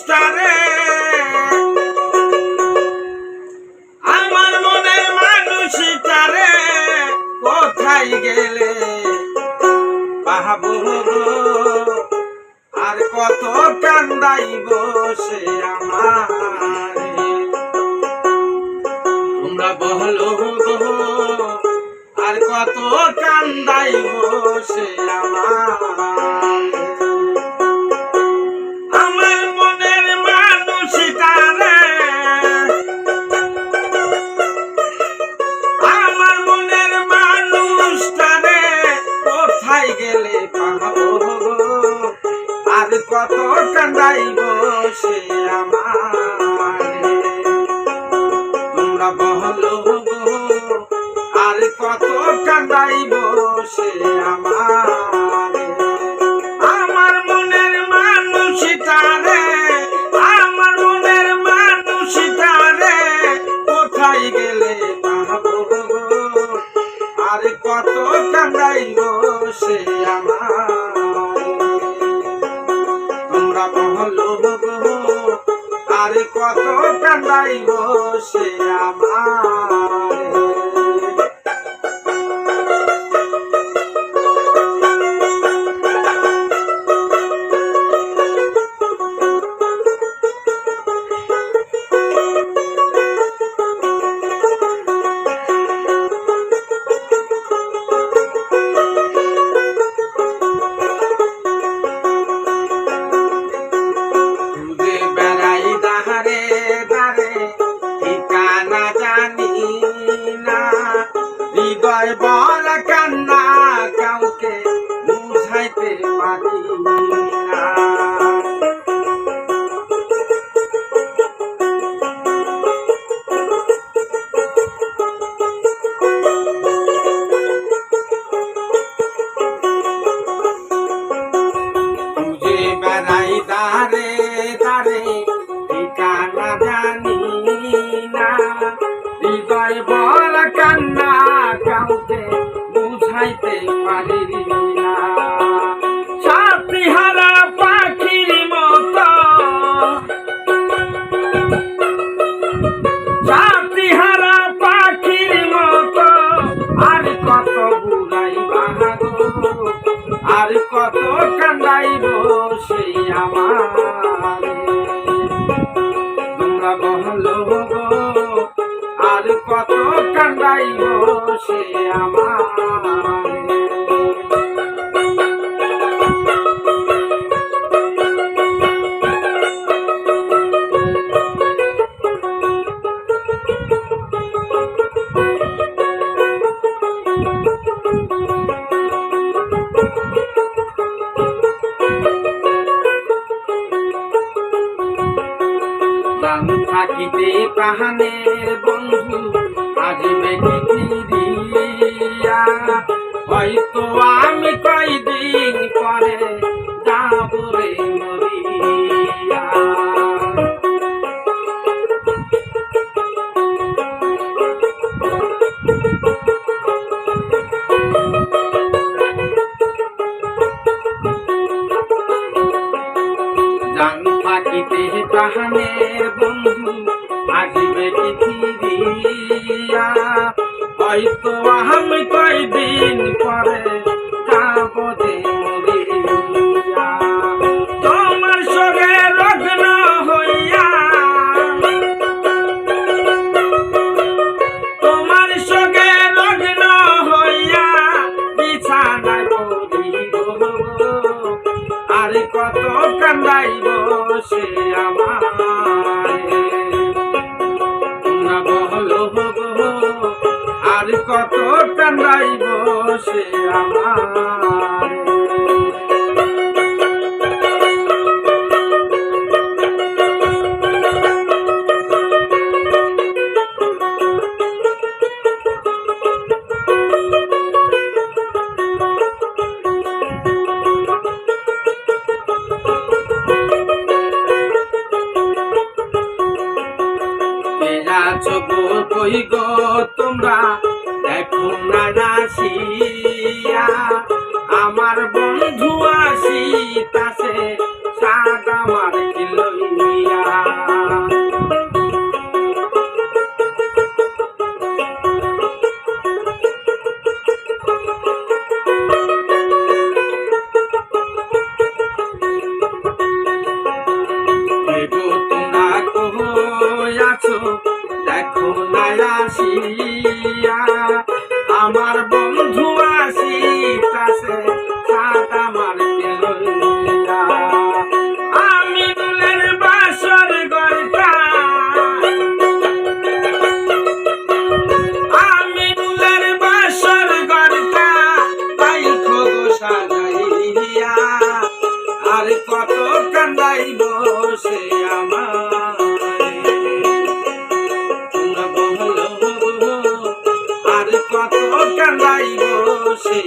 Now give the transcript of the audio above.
মানুষটারে আমার মনের মানুষটারে কোথায় গেলে? পাহাবো আর কত কান্দাইব সে আমারে। তোমরা বহলো আর কত কান্দাইব সে আমারে। তোমরা বহলো গো আর কত কান্দাইব সে আমার হৃদয় বল কান্না কাউকে বুঝাইতে পারি না। সাথীহারা পাখির মতো। সাথীহারা পাখির মতো। আর কত বুড়াই আর কত কান্দাইব সেই আমার। কান্দাইব সে আমার থাকিতে প্রাণের বন্ধু প্রাণের বন্ধু আসবে ফিরিয়া হয়তো আমি কয়দিন পরে যাব আর কত কান্দাইব সে আমার আর কত কান্দাইব সে আমার কই গো তোমরা? দেখো না নাসিয়া আমার বন্ধু আসি তাসে সাদ আমার কিলইয়া Go আসি সেই